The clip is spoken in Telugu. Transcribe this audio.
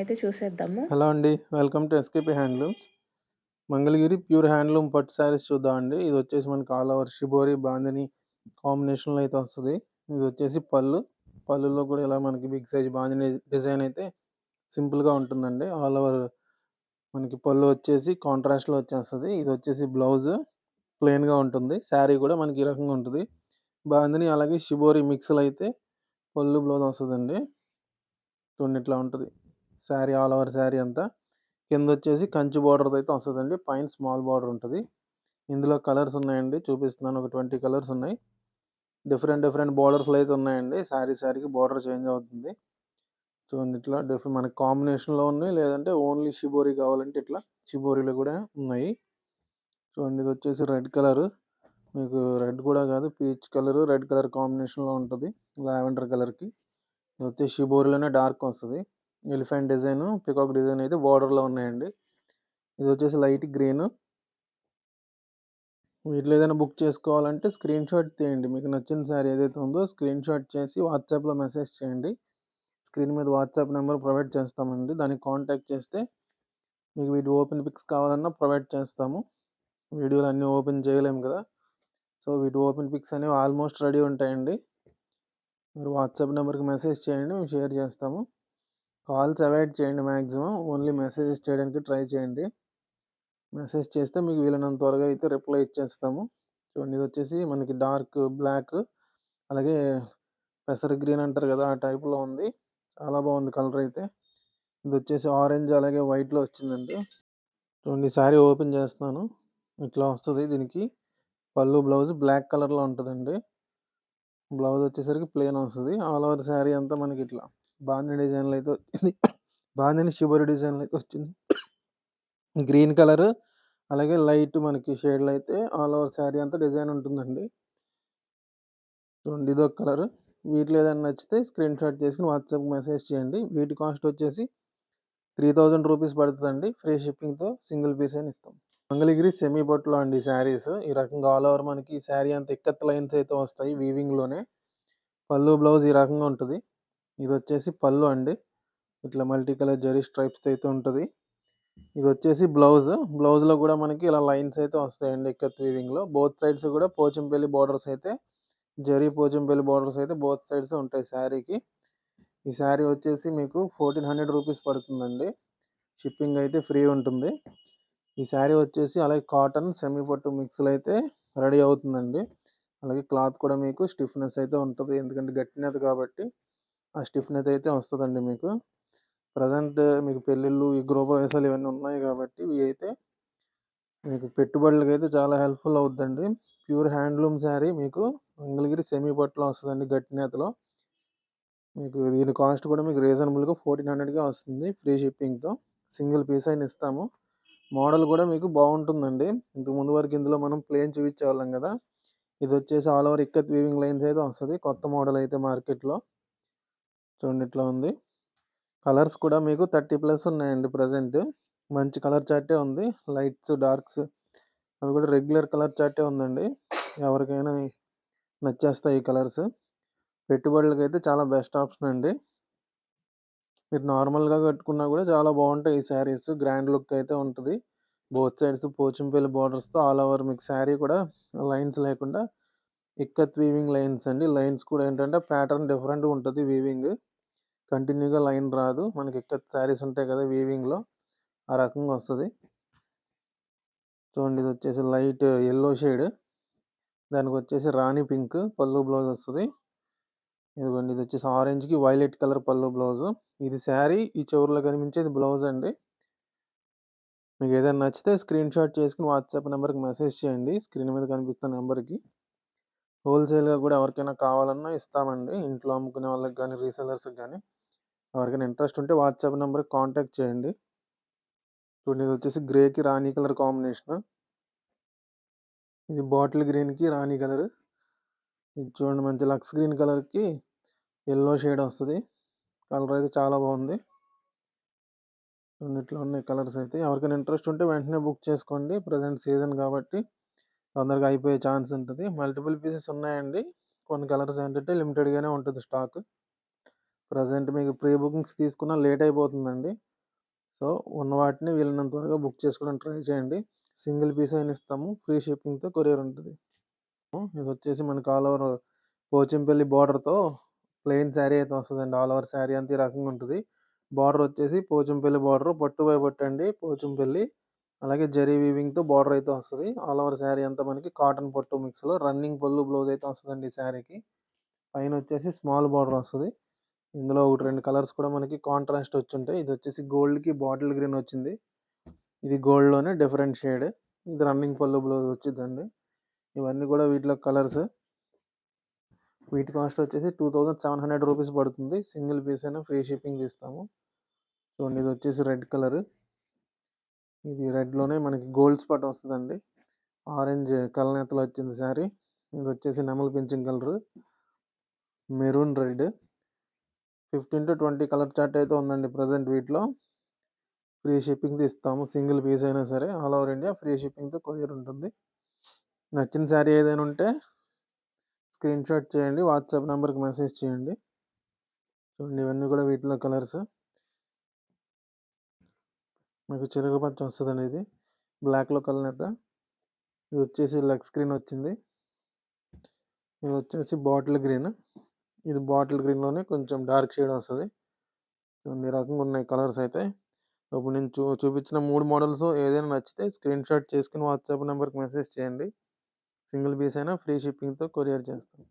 అయితే చూసేద్దాము. హలో అండి welcome to SKP handlooms Mangalagiri pure handloom పట్టు శారీస్ చూద్దామండి. ఇది వచ్చేసి మనకి ఆల్ ఓవర్ షిబోరి బాందని కాంబినేషన్లో అయితే వస్తుంది. ఇది వచ్చేసి పళ్ళు. పళ్ళులో కూడా ఇలా మనకి బిగ్ సైజ్ బాందని డిజైన్ అయితే సింపుల్గా ఉంటుందండి. ఆల్ ఓవర్ మనకి పళ్ళు వచ్చేసి కాంట్రాస్ట్లో వచ్చేస్తుంది. ఇది వచ్చేసి బ్లౌజ్ ప్లెయిన్గా ఉంటుంది. శారీ కూడా మనకి ఈ రకంగా ఉంటుంది. బాందని అలాగే షిబోరి మిక్స్లో అయితే పళ్ళు బ్లౌజ్ వస్తుందండి. చూడండి ఇట్లా ఉంటుంది. శారీ ఆల్ ఓవర్ శారీ అంతా. కింద వచ్చేసి కంచి బార్డర్ అయితే వస్తుందండి. పైన స్మాల్ బార్డర్ ఉంటుంది. ఇందులో కలర్స్ ఉన్నాయండి. చూపిస్తున్నాను. ఒక ట్వంటీ కలర్స్ ఉన్నాయి. డిఫరెంట్ డిఫరెంట్ బార్డర్స్లో అయితే ఉన్నాయండి. శారీ శారీకి బార్డర్ చేంజ్ అవుతుంది. చూడండి ఇట్లా డిఫరెంట్ మనకి కాంబినేషన్లో ఉన్నాయి. లేదంటే ఓన్లీ షిబోరి కావాలంటే ఇట్లా షిబోరిలో కూడా ఉన్నాయి. చూడండి ఇది వచ్చేసి రెడ్ కలర్. మీకు రెడ్ కూడా కాదు పీచ్ కలర్. రెడ్ కలర్ కాంబినేషన్లో ఉంటుంది. లావెండర్ కలర్కి. ఇది వచ్చేసి షిబోరిలోనే డార్క్ వస్తుంది. ఎలిఫెంట్ డిజైన్ పికాక్ డిజైన్ అయితే బార్డర్లో ఉన్నాయండి. ఇది వచ్చేసి లైట్ గ్రీన్. వీటిలో ఏదైనా బుక్ చేసుకోవాలంటే స్క్రీన్ షాట్ తీయండి. మీకు నచ్చిన శారీ ఏదైతే ఉందో స్క్రీన్ షాట్ చేసి వాట్సాప్లో మెసేజ్ చేయండి. స్క్రీన్ మీద వాట్సాప్ నెంబర్ ప్రొవైడ్ చేస్తామండి. దానికి కాంటాక్ట్ చేస్తే మీకు వీటి ఓపెన్ పిక్స్ కావాలన్నా ప్రొవైడ్ చేస్తాము. వీడియోలు అన్నీ ఓపెన్ చేయలేము కదా. సో వీటి ఓపెన్ పిక్స్ అనేవి ఆల్మోస్ట్ రెడీ ఉంటాయండి. మీరు వాట్సాప్ నెంబర్కి మెసేజ్ చేయండి మేము షేర్ చేస్తాము. కాల్స్ అవాయిడ్ చేయండి మ్యాక్సిమం ఓన్లీ మెసేజెస్ చేయడానికి ట్రై చేయండి. మెసేజ్ చేస్తే మీకు వీలైనంత త్వరగా అయితే రిప్లై ఇచ్చేస్తాము. చూడండి ఇది వచ్చేసి మనకి డార్క్ బ్లాక్ అలాగే పెసర గ్రీన్ అంటారు కదా ఆ టైప్లో ఉంది. చాలా బాగుంది కలర్ అయితే. ఇది వచ్చేసి ఆరెంజ్ అలాగే వైట్లో వచ్చిందండి. చూడండి శారీ ఓపెన్ చేస్తున్నాను. ఇట్లా వస్తుంది దీనికి. పళ్ళు బ్లౌజ్ బ్లాక్ కలర్లో ఉంటుందండి. బ్లౌజ్ వచ్చేసరికి ప్లెయిన్ వస్తుంది. ఆల్ ఓవర్ శారీ అంతా మనకి ఇట్లా. బాగానే డిజైన్లో అయితే వచ్చింది. బాగానే షిబోరి డిజైన్లు అయితే వచ్చింది. గ్రీన్ కలర్ అలాగే లైట్ మనకి షేడ్లో అయితే ఆల్ ఓవర్ శారీ అంతా డిజైన్ ఉంటుందండి. చూడండి ఇదొక కలర్. వీటిలో ఏదైనా నచ్చితే స్క్రీన్ షాట్ చేసుకుని వాట్సాప్ మెసేజ్ చేయండి. వీటి కాస్ట్ వచ్చేసి త్రీ థౌజండ్ రూపీస్ పడుతుందండి. ఫ్రీ షిప్పింగ్తో సింగిల్ పీస్ అని ఇస్తాం. మంగళగిరి సెమీ బొట్లో అండి శారీస్. ఈ రకంగా ఆల్ ఓవర్ మనకి శారీ అంత ఎక్కత్ లైన్స్ అయితే వస్తాయి వీవింగ్లోనే. పళ్ళు బ్లౌజ్ ఈ రకంగా ఉంటుంది. ఇది వచ్చేసి పళ్ళు అండి. ఇట్లా మల్టీ కలర్ జరీ స్ట్రైప్స్ అయితే ఉంటుంది. ఇది వచ్చేసి బ్లౌజ్. బ్లౌజ్లో కూడా మనకి ఇలా లైన్స్ అయితే వస్తాయండి ఇక్కత్ వీవింగ్లో బోత్ సైడ్స్ కూడా పోచంపల్లి బార్డర్స్ అయితే జరీ పోచంపల్లి బార్డర్స్ అయితే బోత్ సైడ్స్ ఉంటాయి శారీకి. ఈ శారీ వచ్చేసి మీకు ఫోర్టీన్ హండ్రెడ్ రూపీస్ పడుతుందండి. షిప్పింగ్ అయితే ఫ్రీ ఉంటుంది. ఈ శారీ వచ్చేసి అలాగే కాటన్ సెమీ పట్టు మిక్స్లు అయితే రెడీ అవుతుందండి. అలాగే క్లాత్ కూడా మీకు స్టిఫ్నెస్ అయితే ఉంటుంది. ఎందుకంటే గట్టినది కాబట్టి ఆ స్టిఫ్నెస్ అయితే వస్తుందండి మీకు. ప్రజెంట్ మీకు పెళ్ళిళ్ళు ఈ గృహప్రవేశాలు ఇవన్నీ ఉన్నాయి కాబట్టి ఇవి అయితే మీకు పెట్టుబడులకు అయితే చాలా హెల్ప్ఫుల్ అవుతుందండి ప్యూర్ హ్యాండ్లూమ్ శారీ మీకు మంగళగిరి సెమీ పట్టులో వస్తుందండి గట్టినేతలో. మీకు దీని కాస్ట్ కూడా మీకు రీజనబుల్గా ఫోర్టీన్ హండ్రెడ్గా వస్తుంది ఫ్రీ షిప్పింగ్తో. సింగిల్ పీస్ అయిన ఇస్తాము. మోడల్ కూడా మీకు బాగుంటుందండి. ఇంతకు ముందు వరకు ఇందులో మనం ప్లేన్ చూపించేవాళ్ళం కదా. ఇది వచ్చేసి all over ikat weaving lines అయితే వస్తుంది. కొత్త మోడల్ అయితే మార్కెట్లో. చూడండి ఇట్లా ఉంది. కలర్స్ కూడా మీకు థర్టీ ప్లస్ ఉన్నాయండి ప్రజెంట్ మంచి కలర్ చార్టే ఉంది. లైట్స్ డార్క్స్ అవి కూడా రెగ్యులర్ కలర్ చార్టే ఉందండి. ఎవరికైనా నచ్చేస్తాయి ఈ కలర్స్. పెట్టుబడులకి అయితే చాలా బెస్ట్ ఆప్షన్ అండి. మీరు నార్మల్గా కట్టుకున్నా కూడా చాలా బాగుంటాయి ఈ శారీస్. గ్రాండ్ లుక్ అయితే ఉంటుంది. బోత్ సైడ్స్ పోచంపల్లి బార్డర్స్తో ఆల్ ఓవర్ మీకు శారీ కూడా లైన్స్ లేకుండా ఇక్కత్ వీవింగ్ లైన్స్ అండి. లైన్స్ కూడా ఏంటంటే ప్యాటర్న్ డిఫరెంట్ ఉంటుంది వీవింగ్. కంటిన్యూగా లైన్ రాదు. మనకి ఇక్కడ శారీస్ ఉంటాయి కదా వీవింగ్లో ఆ రకంగా వస్తుంది. చూడండి ఇది వచ్చేసి లైట్ ఎల్లో షేడ్. దానికి వచ్చేసి రాణి పింక్ పళ్ళు బ్లౌజ్ వస్తుంది. ఇదిగోండి ఇది వచ్చేసి ఆరెంజ్కి వైలెట్ కలర్ పళ్ళు బ్లౌజ్. ఇది శారీ ఈ చివరిలో కనిపించేది బ్లౌజ్ అండి. మీకు ఏదైనా నచ్చితే స్క్రీన్ షాట్ చేసుకుని వాట్సాప్ నెంబర్కి మెసేజ్ చేయండి. స్క్రీన్ మీద కనిపిస్తున్న నెంబర్కి. హోల్సేల్గా కూడా ఎవరికైనా కావాలన్నా ఇస్తామండి. ఇంట్లో అమ్ముకునే వాళ్ళకి కానీ రీసెలర్స్కి కానీ ఎవరికైనా ఇంట్రెస్ట్ ఉంటే వాట్సాప్ నెంబర్కి కాంటాక్ట్ చేయండి. చూడండి ఇది వచ్చేసి గ్రేకి రాణి కలర్ కాంబినేషన్. ఇది బాటిల్ గ్రీన్కి రాణి కలర్. ఇది చూడండి మంచి లక్స్ గ్రీన్ కలర్కి ఎల్లో షేడ్ వస్తుంది. కలర్ అయితే చాలా బాగుంది. ఇట్లా ఉన్నాయి కలర్స్ అయితే. ఎవరికైనా ఇంట్రెస్ట్ ఉంటే వెంటనే బుక్ చేసుకోండి. ప్రజెంట్ సీజన్ కాబట్టి తొందరగా అయిపోయే ఛాన్స్ ఉంటుంది. మల్టిపుల్ పీసెస్ ఉన్నాయండి. కొన్ని కలర్స్ ఏంటంటే లిమిటెడ్గానే ఉంటుంది స్టాక్. ప్రజెంట్ మీకు ప్రీ బుకింగ్స్ తీసుకున్న లేట్ అయిపోతుందండి. సో ఉన్న వాటిని వీలైనంత త్వరగా బుక్ చేసుకోవడానికి ట్రై చేయండి. సింగిల్ పీస్ అయినా ఇస్తాము. ఫ్రీ షిప్పింగ్తో కొరియర్ ఉంటుంది. ఇది వచ్చేసి మనకి ఆల్ ఓవర్ పోచంపల్లి బార్డర్తో ప్లెయిన్ శారీ అయితే వస్తుందండి. ఆల్ ఓవర్ శారీ అంతే ఈ రకంగా ఉంటుంది. బార్డర్ వచ్చేసి పోచంపల్లి బార్డర్. పట్టు బై పట్టు అండి పోచంపల్లి అలాగే జరీ వీవింగ్తో బార్డర్ అయితే వస్తుంది. ఆల్ ఓవర్ శారీ అంతా మనకి కాటన్ పట్టు మిక్స్లో రన్నింగ్ పళ్ళు బ్లౌజ్ అయితే వస్తుందండి ఈ శారీకి. పైన వచ్చేసి స్మాల్ బార్డర్ వస్తుంది. ఇందులో ఒకటి రెండు కలర్స్ కూడా మనకి కాంట్రాస్ట్ వచ్చి ఉంటాయి ఇది వచ్చేసి గోల్డ్కి బాటిల్ గ్రీన్ వచ్చింది. ఇది గోల్డ్లోనే డిఫరెంట్ షేడ్ ఇది రన్నింగ్ పళ్ళు బ్లౌజ్ వచ్చిందండి. ఇవన్నీ కూడా వీటిలో కలర్స్ వీటి కాస్ట్ వచ్చేసి two thousand seven hundred rupees పడుతుంది. సింగిల్ పీస్ అయినా ఫ్రీ షిప్పింగ్ ఇస్తాము చూడండి ఇది వచ్చేసి రెడ్ కలర్ ఇది రెడ్లోనే మనకి గోల్డ్ స్పాట్ వస్తుందండి. ఆరెంజ్ కలనేతలు వచ్చింది శారీ ఇది వచ్చేసి నెమల్ pension colour maroon red fifteen to twenty colour chart అయితే ఉందండి ప్రజెంట్ వీటిలో. ఫ్రీ షిప్పింగ్తో ఇస్తాము సింగిల్ పీస్ అయినా సరే ఆల్ ఓవర్ ఇండియా ఫ్రీ షిప్పింగ్తో కొరియర్ ఉంటుంది. నచ్చిన శారీ ఏదైనా ఉంటే స్క్రీన్ షాట్ చేయండి వాట్సాప్ నెంబర్కి మెసేజ్ చేయండి. చూడండి ఇవన్నీ కూడా వీటిలో కలర్స్ మీకు చిరుగు పచ్చ వస్తుందండి ఇది. బ్లాక్లో కలర్ అయితే ఇది వచ్చేసి లెగ్ స్క్రీన్ వచ్చింది. ఇది వచ్చేసి బాటిల్ గ్రీన్ ఇది బాటిల్ గ్రీన్లోనే కొంచెం డార్క్ షేడ్ వస్తుంది. ఈ రకంగా ఉన్నాయి కలర్స్ అయితే. ఇప్పుడు నేను చూ చూపించిన మూడు మోడల్స్ ఏదైనా నచ్చితే స్క్రీన్ షాట్ చేసుకుని వాట్సాప్ నెంబర్కి మెసేజ్ చేయండి. సింగిల్ పీస్ అయినా ఫ్రీ షిప్పింగ్తో కొరియర్ చేస్తాం.